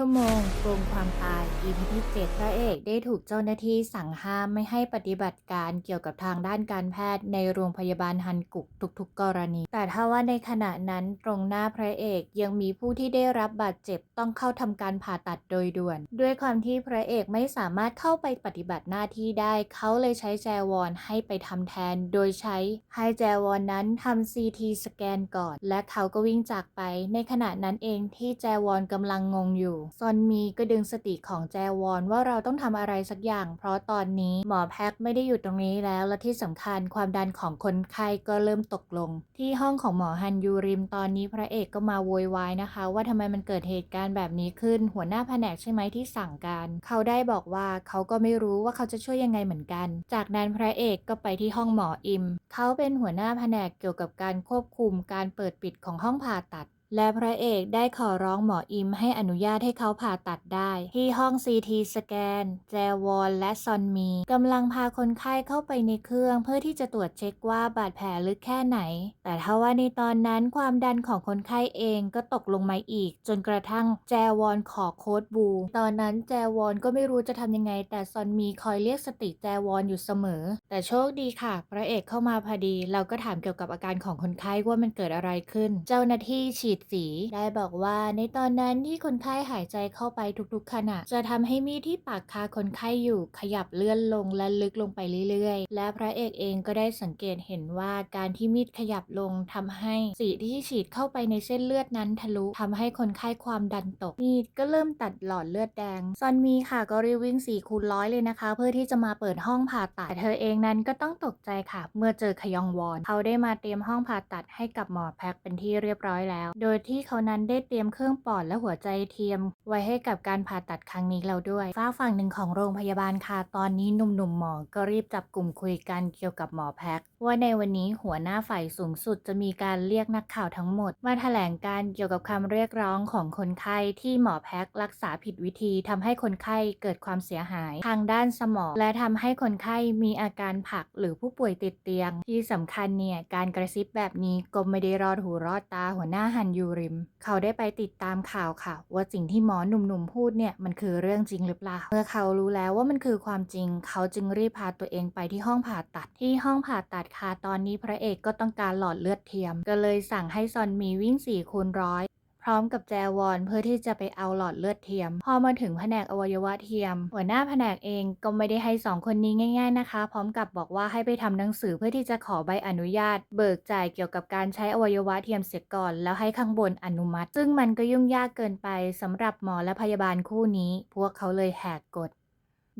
ชั่วโมงโกงความตาย EP ที่7พระเอกได้ถูกเจ้าหน้าที่สั่งห้ามไม่ให้ปฏิบัติการเกี่ยวกับทางด้านการแพทย์ในโรงพยาบาลฮันกุกทุกๆ กรณี แต่ถ้าว่าในขณะนั้นตรงหน้าพระเอกยังมีผู้ที่ได้รับบาดเจ็บต้องเข้าทำการผ่าตัดโดยด่วน ด้วยความที่พระเอกไม่สามารถเข้าไปปฏิบัติหน้าที่ได้ เขาเลยใช้แจวอนให้ไปทำแทน โดยใช้ให้แจวอนนั้นทำ CT สแกนก่อน และเขาก็วิ่งจากไป ในขณะนั้นเองที่แจวอนกำลังงงอยู่ซอนมีก็ดึงสติของแจวอนว่าเราต้องทำอะไรสักอย่าง เพราะตอนนี้หมอแพ็คไม่ได้อยู่ตรงนี้แล้วและที่สำคัญความดันของคนไข้ก็เริ่มตกลง ที่ห้องของหมอฮันยูริมตอนนี้พระเอกก็มาโวยวายนะคะ ว่าทำไมมันเกิดเหตุการณ์แบบนี้ขึ้น หัวหน้าแผนกใช่ไหมที่สั่งการ เขาได้บอกว่าเขาก็ไม่รู้ว่าเขาจะช่วยยังไงเหมือนกัน จากนั้นพระเอกก็ไปที่ห้องหมออิม เขาเป็นหัวหน้าแผนกเกี่ยวกับการควบคุมการเปิดปิดของห้องผ่าตัด และพระเอกได้ขอร้องหมออิมให้อนุญาตให้เขาผ่าตัดได้ ที่ห้อง CT สแกน แจวอนและซอนมีกำลังพาคนไข้เข้าไปในเครื่อง เพื่อที่จะตรวจเช็คว่าบาดแผลลึกแค่ไหน แต่ถ้าว่าในตอนนั้นความดันของคนไข้เองก็ตกลงมาอีก จนกระทั่งแจวอนขอโค้ดบู ตอนนั้นแจวอนก็ไม่รู้จะทำยังไง แต่ซอนมีคอยเรียกสติแจวอนอยู่เสมอ แต่โชคดีค่ะ พระเอกเข้ามาพอดี เราก็ถามเกี่ยวกับอาการของคนไข้ว่ามันเกิดอะไรขึ้น เจ้าหน้าที่ฉีดสีได้บอกว่าในตอนนั้นที่คนไข้หายใจเข้าไปทุกๆขณะ จะทำให้มีดที่ปากคาคนไข้อยู่ขยับเลื่อนลงและลึกลงไปเรื่อยๆ และพระเอกเองก็ได้สังเกตเห็นว่าการที่มีดขยับลงทำให้สีที่ฉีดเข้าไปในเส้นเลือดนั้นทะลุทำให้คนไข้ความดันตกมีดก็เริ่มตัดหลอดเลือดแดงซอนมีค่ะก็รีวิ่ง4คูณร้อยเลยนะคะ เพื่อที่จะมาเปิดห้องผ่าตัดเธอเองนั้นก็ต้องตกใจค่ะ เมื่อเจอขยองวอน เขาได้มาเตรียมห้องผ่าตัดให้กับหมอแพ็คเป็นที่เรียบร้อยแล้ว โดยที่เขานั้นได้เตรียมเครื่องปอดและหัวใจเทียม ไว้ให้กับการผ่าตัดครั้งนี้แล้วด้วยฝ้าฝั่งหนึ่งของโรงพยาบาลค่ะตอนนี้หนุ่มๆหมอก็รีบจับกลุ่มคุยกันเกี่ยวกับหมอแพ็คว่าในวันนี้หัวหน้าฝ่ายสูงสุดจะมีการเรียกนักข่าวทั้งหมด มาแถลงการเกี่ยวกับคำเรียกร้องของคนไข้ที่หมอแพ็ครักษาผิดวิธีทำให้คนไข้เกิดความเสียหาย ทางด้านสมอง และทำให้คนไข้มีอาการผักหรือผู้ป่วยติดเตียง ที่สำคัญเนี่ยการกระซิบแบบนี้ก็ไม่ได้รอดหูรอดตาหัวหน้าฮันยูริม เขาได้ไปติดตามข่าวค่ะ ว่าสิ่งที่หมอหนุ่มๆพูดเนี่ยมันคือเรื่องจริงหรือเปล่า เมื่อเขารู้แล้วว่ามันคือความจริง เขาจึงรีบพาตัวเองไปที่ห้องผ่าตัด ที่ห้องผ่าตัดค่ะตอนนี้พระเอกก็ต้องการหลอดเลือดเทียม ก็เลยสั่งให้ซอนมีวิ่ง4คูณร้อย ร้อมกับแจวอนเพื่อที่จะไปเอาหลอดเลือดเทียม พอมาถึงแผนกอวัยวะเทียม หัวหน้าแผนกเองก็ไม่ได้ให้สองคนนี้ง่าย ๆนะคะ พร้อมกับบอกว่าให้ไปทำหนังสือเพื่อที่จะขอใบอนุญาต เบิกจ่ายเกี่ยวกับการใช้อวัยวะเทียมเสียก่อน แล้วให้ข้างบนอนุมัติ ซึ่งมันก็ยุ่งยากเกินไปสำหรับหมอและพยาบาลคู่นี้ พวกเขาเลยแหกกฎ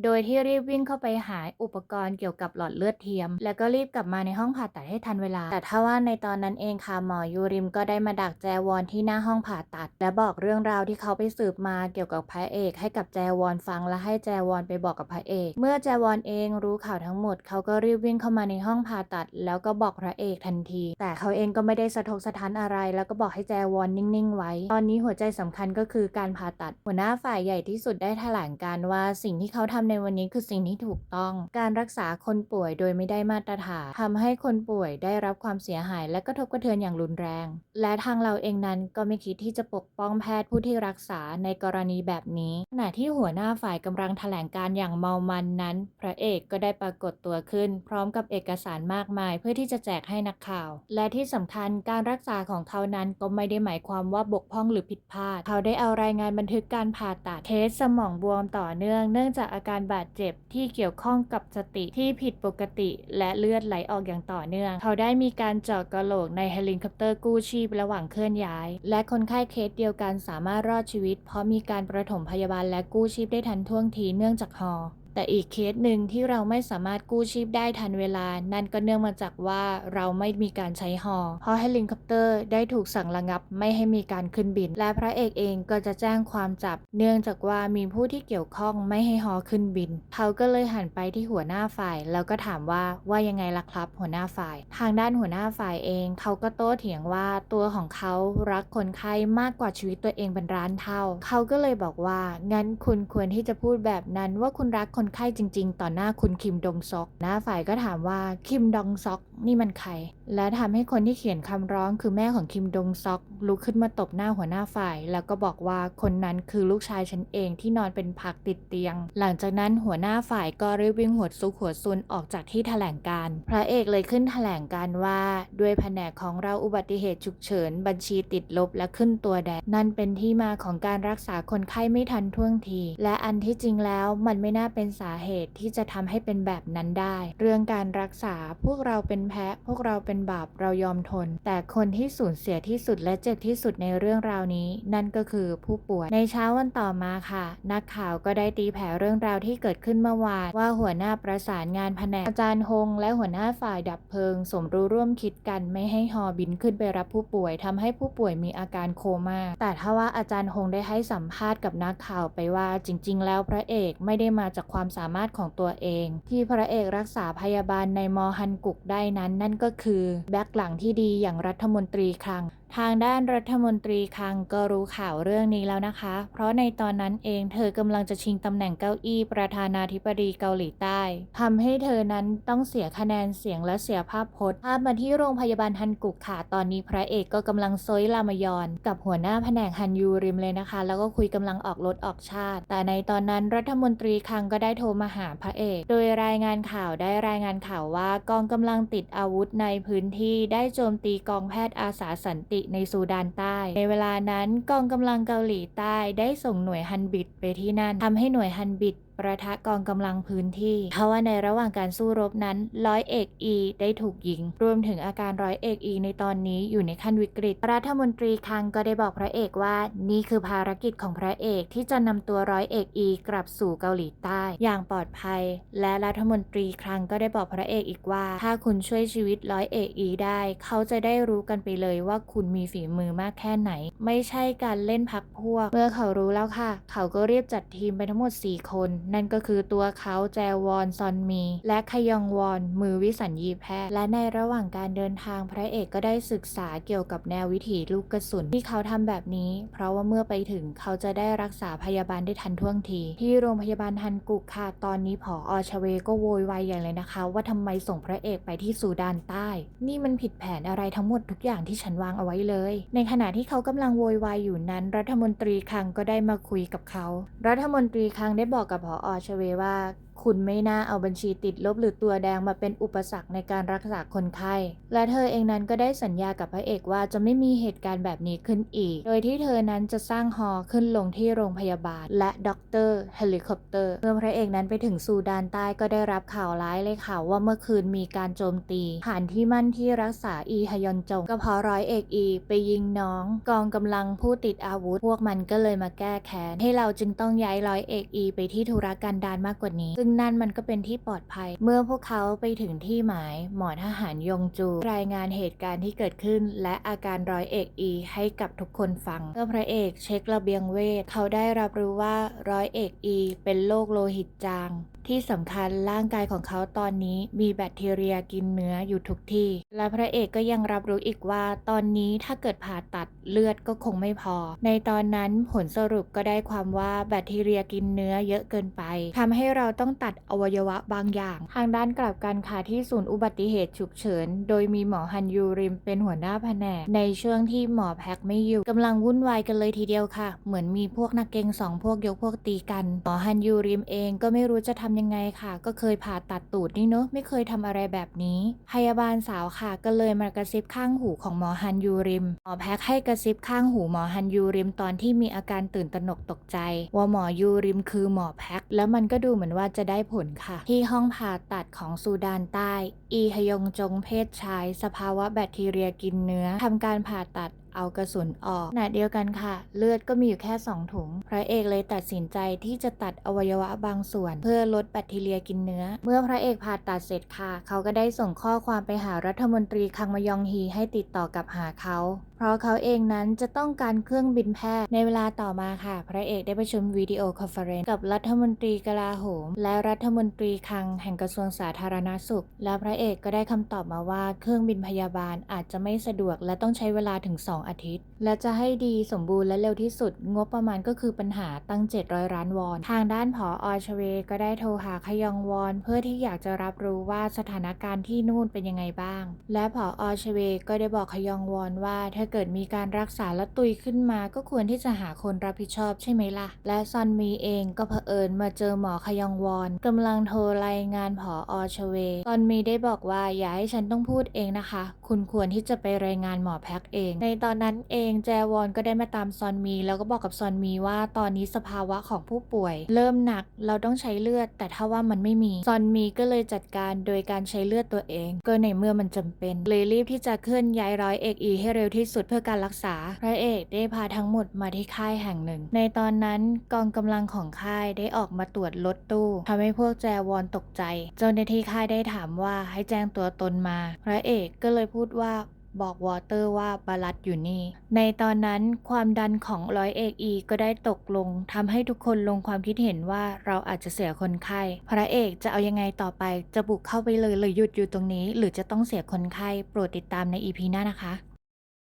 โดยที่รีบวิ่งเข้าไปหาอุปกรณ์เกี่ยวกับหลอดเลือดเทียม แล้วก็รีบกลับมาในห้องผ่าตัดให้ทันเวลา แต่ถ้าว่าในตอนนั้นเองค่ะหมอยูริมก็ได้มาดักแจวอนที่หน้าห้องผ่าตัด และบอกเรื่องราวที่เขาไปสืบมาเกี่ยวกับพระเอก ให้กับแจวอนฟังและให้แจวอนไปบอกกับพระเอก เมื่อแจวอนเองรู้ข่าวทั้งหมด เขาก็รีบวิ่งเข้ามาในห้องผ่าตัด แล้วก็บอกพระเอกทันที แต่เขาเองก็ไม่ได้สะทกสะท้านอะไร แล้วก็บอกให้แจวอนนิ่งๆไว้ ตอนนี้หัวใจสำคัญก็คือการผ่าตัด หัวหน้าฝ่ายใหญ่ที่สุดได้แถลงการว่าสิ่งที่เขาทำในวันนี้คือสิ่งที่ถูกต้อง การรักษาคนป่วยโดยไม่ได้มาตรฐานทำให้คนป่วยได้รับความเสียหาย และกระทบกระเทือนอย่างรุนแรง และทางเราเองนั้นก็ไม่คิดที่จะปกป้องแพทย์ผู้ที่รักษาในกรณีแบบนี้ขณะที่หัวหน้าฝ่ายกำลังแถลงการอย่างเมามันนั้น พระเอกก็ได้ปรากฏตัวขึ้น พร้อมกับเอกสารมากมาย เพื่อที่จะแจกให้นักข่าว และที่สำคัญการรักษาของเขานั้นก็ไม่ได้หมายความว่าบกพร่องหรือผิดพลาด เขาได้เอารายงานบันทึกการผ่าตัดเทสสมองบวมต่อเนื่องเนื่องจากอาการบาดเจ็บที่เกี่ยวข้องกับสติที่ผิดปกติ และเลือดไหลออกอย่างต่อเนื่อง เขาได้มีการเจาะกระโหลกในเฮลิคอปเตอร์กู้ชีพระหว่างเคลื่อนย้าย และคนไข้เคสเดียวกันสามารถรอดชีวิต เพราะมีการประถมพยาบาลและกู้ชีพได้ทันท่วงทีเนื่องจากฮอ แต่อีกเคสหนึ่งที่เราไม่สามารถกู้ชีพได้ทันเวลา นั่นก็เนื่องมาจากว่าเราไม่มีการใช้ฮอเพราะเฮลิคอปเตอร์ได้ถูกสั่งระงับไม่ให้มีการขึ้นบิน และพระเอกเองก็จะแจ้งความจับ เนื่องจากว่ามีผู้ที่เกี่ยวข้องไม่ให้ฮอขึ้นบิน เขาก็เลยหันไปที่หัวหน้าฝ่าย แล้วก็ถามว่าว่ายังไงล่ะครับ หัวหน้าฝ่าย ทางด้านหัวหน้าฝ่ายเอง เขาก็โต้เถียงว่าตัวของเขารักคนไข้มากกว่าชีวิตตัวเองเป็นร้านเท่า เขาก็เลยบอกว่างั้นคุณควรที่จะพูดแบบนั้นว่าคุณรักคนไข้จริง ๆ ต่อหน้าคุณคิมดงซอก หน้าฝ่ายก็ถามว่าคิมดงซอกนี่มันใคร และทำให้คนที่เขียนคำร้องคือแม่ของคิมดงซอกลุกขึ้นมาตบหน้าหัวหน้าฝ่าย แล้วก็บอกว่าคนนั้นคือลูกชายฉันเองที่นอนเป็นผักติดเตียง หลังจากนั้นหัวหน้าฝ่ายก็รีบวิ่งหัวซุกหัวซุนออกจากที่แถลงการ์พระเอกเลยขึ้นแถลงการ์ว่าด้วยแผนกของเราอุบัติเหตุฉุกเฉิน บัญชีติดลบและขึ้นตัวแดงนั่นเป็นที่มาของการรักษาคนไข้ไม่ทันท่วงที และอันที่จริงแล้วมันไม่น่าเป็นสาเหตุที่จะทำให้เป็นแบบนั้นได้ เรื่องการรักษาพวกเราเป็นแพะพวกเราเป็นเป็นบาปเรายอมทน แต่คนที่สูญเสียที่สุดและเจ็บที่สุดในเรื่องราวนี้ นั่นก็คือผู้ป่วยในเช้าวันต่อมาค่ะ นักข่าวก็ได้ตีแผ่เรื่องราวที่เกิดขึ้นเมื่อวานว่าหัวหน้าประสานงานแผนกอาจารย์ฮงและหัวหน้าฝ่ายดับเพลิง สมรู้ร่วมคิดกันไม่ให้ฮอบินขึ้นไปรับผู้ป่วยทำให้ผู้ป่วยมีอาการโคม่าแต่ถ้าว่าอาจารย์ฮงได้ให้สัมภาษณ์กับนักข่าวไปว่าจริง ๆ แล้วพระเอกไม่ได้มาจากความสามารถของตัวเอง ที่พระเอกรักษาพยาบาลในมอฮันกุกได้นั้นนั่นก็คือแบ็คหลังที่ดีอย่างรัฐมนตรีคลังทางด้านรัฐมนตรีคลังก็รู้ข่าวเรื่องนี้แล้วนะคะ เพราะในตอนนั้นเองเธอกำลังจะชิงตำแหน่งเก้าอี้ประธานาธิบดีเกาหลีใต้ทำให้เธอนั้นต้องเสียคะแนนเสียงและเสียภาพพจน์ภาพมาที่โรงพยาบาลฮันกุกค่ะ ตอนนี้พระเอกก็กำลังซอยลามยอน กับหัวหน้าแผนกฮันยูริมเลยนะคะ แล้วก็คุยกำลังออกรถออกชาติ แต่ในตอนนั้นรัฐมนตรีคลังก็ได้โทรมาหาพระเอก โดยรายงานข่าวได้รายงานข่าวว่ากองกำลังติดอาวุธในพื้นที่ได้โจมตีกองแพทย์อาสาสันติในซูดานใต้ ในเวลานั้นกองกำลังเกาหลีใต้ได้ส่งหน่วยฮันบิดไปที่นั่นทำให้หน่วยฮันบิด ประทะกองกำลังพื้นที่เพราะว่าในระหว่างการสู้รบนั้นร้อยเอกอีได้ถูกยิง รวมถึงอาการร้อยเอกอีในตอนนี้อยู่ในขั้นวิกฤต รัฐมนตรีคังก็ได้บอกพระเอกว่า นี่คือภารกิจของพระเอกที่จะนำตัวร้อยเอกอีกลับสู่เกาหลีใต้ อย่างปลอดภัย และรัฐมนตรีคลังก็ได้บอกพระเอกอีกว่า ถ้าคุณช่วยชีวิตร้อยเอกอีได้ เขาจะได้รู้กันไปเลยว่าคุณมีฝีมือมากแค่ไหน ไม่ใช่การเล่นพักพวก เมื่อเขารู้แล้วค่ะ เขาก็เรียบจัดทีมไปทั้งหมด 4 คนนั่นก็คือตัวเขาแจวอนซอนมี และขยองวอน มือวิสัญญีแพทย์ และในระหว่างการเดินทางพระเอกก็ได้ศึกษาเกี่ยวกับแนววิถีลูกกระสุนที่เขาทำแบบนี้ เพราะว่าเมื่อไปถึงเขาจะได้รักษาพยาบาลได้ทันท่วงที ที่โรงพยาบาลฮันกุกค่ะตอนนี้ผออชเวก็โวยวายอย่างเลยนะคะ ว่าทำไมส่งพระเอกไปที่ซูดานใต้ นี่มันผิดแผนอะไรทั้งหมดทุกอย่างที่ฉันวางเอาไว้เลย ในขณะที่เขากำลังโวยวายอยู่นั้น รัฐมนตรีคังก็ได้มาคุยกับเขา รัฐมนตรีคังได้บอกกับผออชเวว่า คุณไม่น่าเอาบัญชีติดลบหรือตัวแดงมาเป็นอุปสรรคในการรักษาคนไข้ และเธอเองนั้นก็ได้สัญญากับพระเอกว่าจะไม่มีเหตุการณ์แบบนี้ขึ้นอีก โดยที่เธอนั้นจะสร้างฮอขึ้นลงที่โรงพยาบาล และด็อกเตอร์เฮลิคอปเตอร์ เมื่อพระเอกนั้นไปถึงซูดานใต้ก็ได้รับข่าวร้ายเลยค่ะว่าเมื่อคืนมีการโจมตีผ่านที่มั่นที่รักษาอีฮยอนจงก็เพราะร้อยเอกอี ไปยิงน้อง กองกำลังผู้ติดอาวุธ พวกมันก็เลยมาแก้แค้นให้เราจึงต้องย้ายร้อยเอกอี ไปที่ธุรกันดารมากกว่านี้ ซึ่งนั่นมันก็เป็นที่ปลอดภัย เมื่อพวกเขาไปถึงที่หมาย หมอทหารยงจู รายงานเหตุการณ์ที่เกิดขึ้น และอาการร้อยเอกอี ให้กับทุกคนฟังเมื่อพระเอกเช็คระเบียงเวท เขาได้รับรู้ว่าร้อยเอกอี เป็นโรคโลหิตจาง ที่สำคัญร่างกายของเขาตอนนี้มีแบคทีเรียกินเนื้ออยู่ทุกที่ และพระเอกก็ยังรับรู้อีกว่า ตอนนี้ถ้าเกิดผ่าตัดเลือดก็คงไม่พอ ในตอนนั้นผลสรุปก็ได้ความว่าแบคทีเรียกินเนื้อเยอะเกินไปทำให้เราต้องตัดอวัยวะบางอย่าง ทางด้านกลับกันค่ะที่ศูนย์อุบัติเหตุฉุกเฉิน โดยมีหมอฮันยูริมเป็นหัวหน้าแผนก ในช่วงที่หมอแพ็กไม่อยู่กำลังวุ่นวายกันเลยทีเดียวค่ะ เหมือนมีพวกนักเกงสองพวกยกพวกตีกัน หมอฮันยูริมเองก็ไม่รู้จะทำยังไงค่ะ ก็เคยผ่าตัดตูดนี่เนอะไม่เคยทำอะไรแบบนี้ พยาบาลสาวค่ะ ก็เลยมากระซิบข้างหูของหมอฮันยูริม หมอแพ็กให้กระซิบข้างหูหมอฮันยูริมตอนที่มีอาการตื่นตระหนกตกใจ ว่าหมอยูริมคือหมอแพ็กแล้วมันก็ดูเหมือนว่าจะได้ผลค่ะ ที่ห้องผ่าตัดของซูดานใต้ อีฮยงจงเพศชาย สภาวะแบคทีเรียกินเนื้อทำการผ่าตัดเอากระสุนออกขณะเดียวกันค่ะ เลือดก็มีอยู่แค่ 2 ถุง พระเอกเลยตัดสินใจที่จะตัดอวัยวะบางส่วน เพื่อลดแบคทีเรียกินเนื้อ เมื่อพระเอกผ่าตัดเสร็จค่ะ เขาก็ได้ส่งข้อความไปหารัฐมนตรีคังมยองฮีให้ติดต่อกับหาเขา เพราะเขาเองนั้นจะต้องการเครื่องบินแพทย์ในเวลาต่อมาค่ะ พระเอกได้ประชุมวิดีโอคอนเฟอเรนซ์กับรัฐมนตรีกลาโหม และรัฐมนตรีคลังแห่งกระทรวงสาธารณสุข และพระเอกก็ได้คำตอบมาว่าเครื่องบินพยาบาลอาจจะไม่สะดวก และต้องใช้เวลาถึง 2 อาทิตย์ และจะให้ดีสมบูรณ์และเร็วที่สุด งบประมาณก็คือปัญหาตั้ง 700ล้านวอน ทางด้านผออชเวก็ได้โทรหาขยองวอน เพื่อที่อยากจะรับรู้ว่าสถานการณ์ที่นู่นเป็นยังไงบ้าง และผออชเวก็ได้บอกขยองวอนว่าถ้าเกิดมีการรักษาและตุยขึ้นมา ก็ควรที่จะหาคนรับผิดชอบใช่ไหมล่ะ และซอนมีเองก็เผอิญมาเจอหมอขยองวอนกำลังโทรรายงานผออชเวซอนมีได้บอกว่าอย่าให้ฉันต้องพูดเองนะคะ คุณควรที่จะไปรายงานหมอแพ็กเอง ในตอนนั้นเองแจวอนก็ได้มาตามซอนมี แล้วก็บอกกับซอนมีว่าตอนนี้สภาวะของผู้ป่วย เริ่มหนักเราต้องใช้เลือด แต่ถ้าว่ามันไม่มีซอนมีก็เลยจัดการโดยการใช้เลือดตัวเอง ก็ในเมื่อมันจำเป็นเลยรีบที่จะเคลื่อนย้ายร้อยเอกอีให้เร็วที่สุดเพื่อการรักษา พระเอกได้พาทั้งหมดมาที่ค่ายแห่งหนึ่ง ในตอนนั้นกองกำลังของค่ายได้ออกมาตรวจรถตู้ทำให้พวกแจวอนตกใจ เจ้าหน้าที่ค่ายได้ถามว่าให้แจ้งตัวตนมา พระเอกก็เลยพูดว่าบอกวอเตอร์ว่าบาลัดอยู่นี่ ในตอนนั้นความดันของร้อยเอกอีก็ได้ตกลงทำให้ทุกคนลงความคิดเห็นว่าเราอาจจะเสียคนไข้ พระเอกจะเอายังไงต่อไป จะบุกเข้าไปเลยหรือหยุดอยู่ตรงนี้ หรือจะต้องเสียคนไข้ โปรดติดตามในอีพีหน้านะคะ